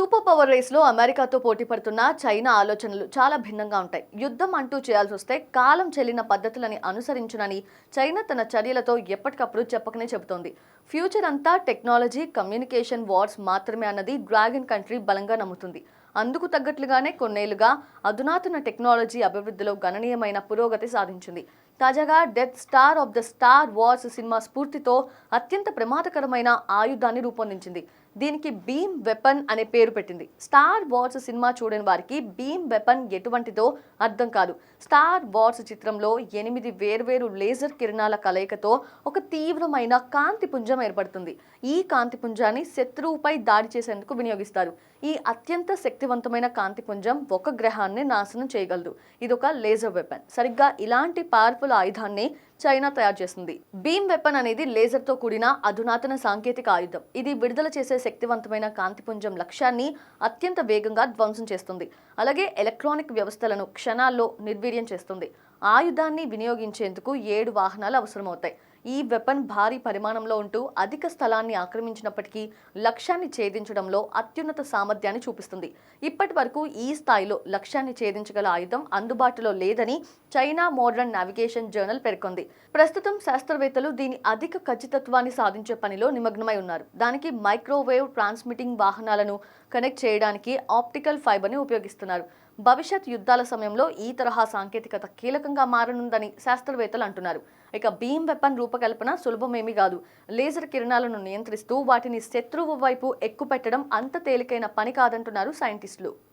Super power రేస్లో అమెరికాతో పోటీ పడుతున్న చైనా ఆలోచనలు చాలా భిన్నంగా ఉంటాయి. యుద్ధం అంటూ చేయాల్సి వస్తే కాలం చెల్లిన పద్ధతులని అనుసరించునని చైనా తన చర్యలతో ఎప్పటికప్పుడు చెప్పకనే చెబుతోంది. ఫ్యూచర్ అంతా టెక్నాలజీ కమ్యూనికేషన్ వార్స్ మాత్రమే అన్నది డ్రాగన్ కంట్రీ బలంగా నమ్ముతుంది. అందుకు తగ్గట్లుగానే కొన్నేళ్ళుగా అధునాతన టెక్నాలజీ అభివృద్ధిలో గణనీయమైన పురోగతి సాధించింది. తాజాగా Death Star of the Star Wars cinema స్ఫూర్తితో అత్యంత ప్రమాదకరమైన ఆయుధాన్ని రూపొందించింది. దీనికి బీమ్ వెపన్ అనే పేరు పెట్టింది. స్టార్ వార్స్ సినిమా చూడని వారికి బీమ్ వెపన్ ఎటువంటిదో అర్థం కాదు. స్టార్ వార్స్ చిత్రంలో ఎనిమిది వేర్వేరు లేజర్ కిరణాల కలయికతో ఒక తీవ్రమైన కాంతి పుంజం ఏర్పడుతుంది. ఈ కాంతి పుంజాన్ని శత్రువుపై దాడి చేసేందుకు వినియోగిస్తారు. ఈ అత్యంత శక్తివంతమైన కాంతి పుంజం ఒక గ్రహాన్ని నాశనం చేయగలదు. ఇది ఒక లేజర్ వెపన్. సరిగ్గా ఇలాంటి పవర్ఫుల్ ఆయుధాన్ని చైనా తయారు చేస్తుంది. బీమ్ వెపన్ అనేది లేజర్తో కూడిన అధునాతన సాంకేతిక ఆయుధం. ఇది విడుదల చేసే శక్తివంతమైన కాంతిపుంజం లక్ష్యాన్ని అత్యంత వేగంగా ధ్వంసం చేస్తుంది. అలాగే ఎలక్ట్రానిక్ వ్యవస్థలను క్షణాల్లో నిర్వీర్యం చేస్తుంది. ఆయుధాన్ని వినియోగించేందుకు ఏడు వాహనాలు అవసరమవుతాయి. ఈ వెపన్ భారీ పరిమాణంలో ఉంటూ అధిక స్థలాన్ని ఆక్రమించినప్పటికీ లక్ష్యాన్ని ఛేదించడంలో అత్యున్నత సామర్థ్యాన్ని చూపిస్తుంది. ఇప్పటి వరకు ఈ స్థాయిలో లక్ష్యాన్ని ఛేదించగల ఆయుధం అందుబాటులో లేదని చైనా మోడర్న్ నావిగేషన్ జర్నల్ పేర్కొంది. ప్రస్తుతం శాస్త్రవేత్తలు దీని అధిక ఖచ్చితత్వాన్ని సాధించే పనిలో నిమగ్నమై ఉన్నారు. దానికి మైక్రోవేవ్ ట్రాన్స్మిటింగ్ వాహనాలను కనెక్ట్ చేయడానికి ఆప్టికల్ ఫైబర్ని ఉపయోగిస్తున్నారు. భవిష్యత్ యుద్ధాల సమయంలో ఈ తరహా సాంకేతికత కీలకంగా మారనుందని శాస్త్రవేత్తలు అంటున్నారు. ఇక బీమ్ వెపన్ రూపకల్పన సులభమేమీ కాదు. లేజర్ కిరణాలను నియంత్రిస్తూ వాటిని శత్రువు వైపు ఎక్కుపెట్టడం అంత తేలికైన పని కాదంటున్నారు సైంటిస్టులు.